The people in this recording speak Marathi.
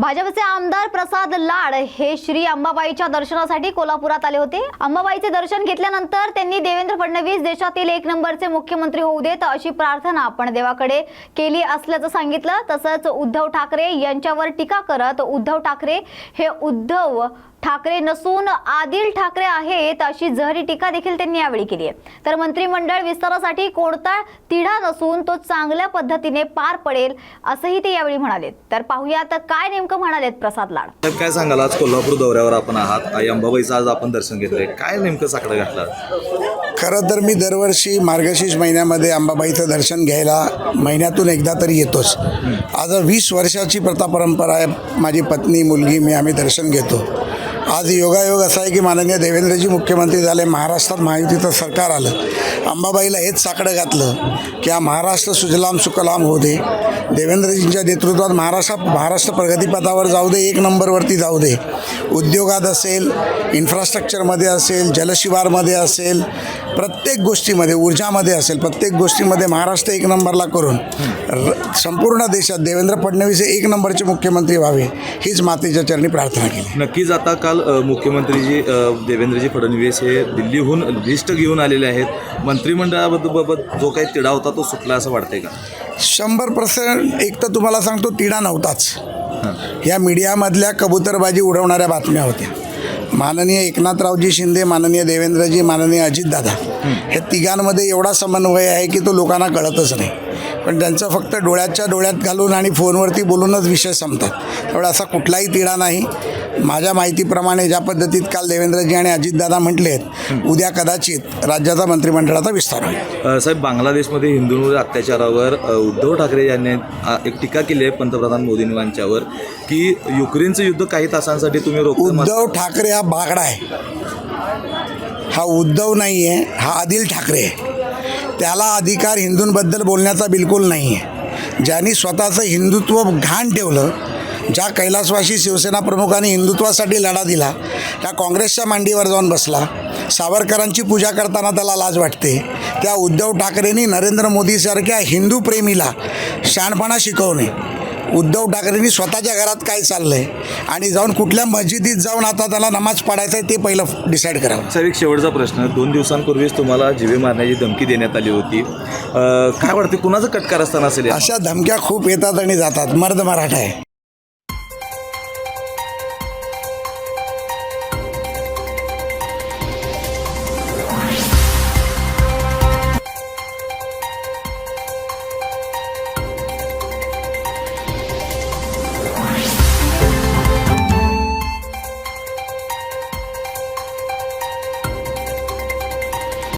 भाजपचे आमदार प्रसाद लाड हे श्री अंबाबाईच्या दर्शनासाठी कोल्हापुरात आले होते. अंबाबाईचे दर्शन घेतल्यानंतर त्यांनी देवेंद्र फडणवीस देशातील एक नंबरचे मुख्यमंत्री होऊ देत अशी प्रार्थना आपण देवाकडे केली असल्याचं सांगितलं. तसंच उद्धव ठाकरे यांच्यावर टीका करत उद्धव ठाकरे हे उद्धव ठाकरे नसून आदिल ठाकरे आहेत अशी जहरी टीका देखील त्यांनी यावेळी केली आहे. तर मंत्रिमंडळ विस्तारासाठी कोणता तिढा नसून तो चांगल्या पद्धतीने पार पडेल असंही ते यावेळी म्हणाले तर पाहूयात काय नेमकं म्हणालेत प्रसाद लाड. काय सांगाल? आज कोल्हापूर दौऱ्यावर आपण आहात. आई अंबाबाईचं आज आपण दर्शन घेतलंय. काय नेमकं साकडं घातलं? खरं तर मी दरवर्षी मार्गशीर्ष महिन्यामध्ये अंबाबाईचं दर्शन घ्यायला महिन्यातून एकदा तरी येतोच. आज वीस वर्षाची प्रथा परंपरा आहे. माझी पत्नी मुलगी मी आम्ही दर्शन घेतो. आज योगायोग असा आहे की माननीय देवेंद्रजी मुख्यमंत्री झाले महाराष्ट्रात महायुतीचं सरकार आलं. अंबाबाईला हेच साकडं घातलं की हा महाराष्ट्र सुजलाम सुकलाम होऊ दे. देवेंद्रजींच्या नेतृत्वात महाराष्ट्र महाराष्ट्र प्रगतीपथावर जाऊ दे एक नंबरवरती जाऊ दे. उद्योगात असेल इन्फ्रास्ट्रक्चरमध्ये असेल जलशिवारमध्ये असेल प्रत्येक गोष्टीमध्ये ऊर्जामध्ये असेल प्रत्येक गोष्टीमध्ये महाराष्ट्र एक नंबरला करून र संपूर्ण देशात देवेंद्र फडणवीस हे एक नंबरचे मुख्यमंत्री व्हावे हीच मातेच्या चरणी प्रार्थना केली. नक्कीच आता काल मुख्यमंत्रीजी देवेंद्रजी फडणवीस हे दिल्लीहून लिस्ट घेऊन आलेले आहेत. मंत्रिमंडळाबाबत जो काही तिढा होता तो सुटला असं वाटतंय का? शंभर पर्सेंट एक तर तुम्हाला सांगतो तिढा नव्हताच. या मीडियामधल्या कबूतरबाजी उडवणाऱ्या बातम्या होत्या. माननीय एकनाथरावजी शिंदे माननीय देवेंद्रजी माननीय अजितदादा हे तिघांमध्ये एवढा समन्वय आहे की तो लोकांना कळतच नाही. पण त्यांचं फक्त डोळ्याच्या डोळ्यात घालून आणि फोनवरती बोलूनच विषय संपतात. त्यामुळे असा कुठलाही तिढा नाही. माझ्या माहितीप्रमाणे ज्या पद्धतीत काल देवेंद्रजी आणि अजितदादा म्हटलेत उद्या कदाचित राज्याचा मंत्रिमंडळाचा विस्तार होईल. साहेब बांगलादेशमध्ये हिंदूंवर अत्याचारावर उद्धव ठाकरे यांनी एक टीका केली आहे पंतप्रधान मोदींच्यावर की युक्रेनचं युद्ध काही तासांसाठी तुम्ही रोखलं उद्धव ठाकरे हा बागडा आहे. हा उद्धव नाही आहे हा आदिल ठाकरे आहे. त्याला अधिकार हिंदूंबद्दल बोलण्याचा बिलकुल नाही आहे ज्यांनी स्वतःचं हिंदुत्व घाण ठेवलं ज्या कैलासवासी शिवसेना प्रमुखांनी हिंदुत्वासाठी लढा दिला त्या काँग्रेसच्या मांडीवर जाऊन बसला सावरकरांची पूजा करताना त्याला लाज वाटते त्या उद्धव ठाकरेंनी नरेंद्र मोदीसारख्या हिंदू प्रेमीला शहाणपणा शिकवणे उद्धव ठाकरेंनी स्वतःच्या घरात काय चाललं आहे आणि जाऊन कुठल्या मस्जिदीत जाऊन आता त्याला नमाज पडायचं आहे ते पहिलं डिसाईड करावं. साहेब एक शेवटचा प्रश्न. दोन दिवसांपूर्वीच तुम्हाला जिवे मारण्याची धमकी देण्यात आली होती. काय वाटते कुणाचं कटकार असताना असेल? अशा धमक्या खूप येतात आणि जातात. मर्द मराठा आहे.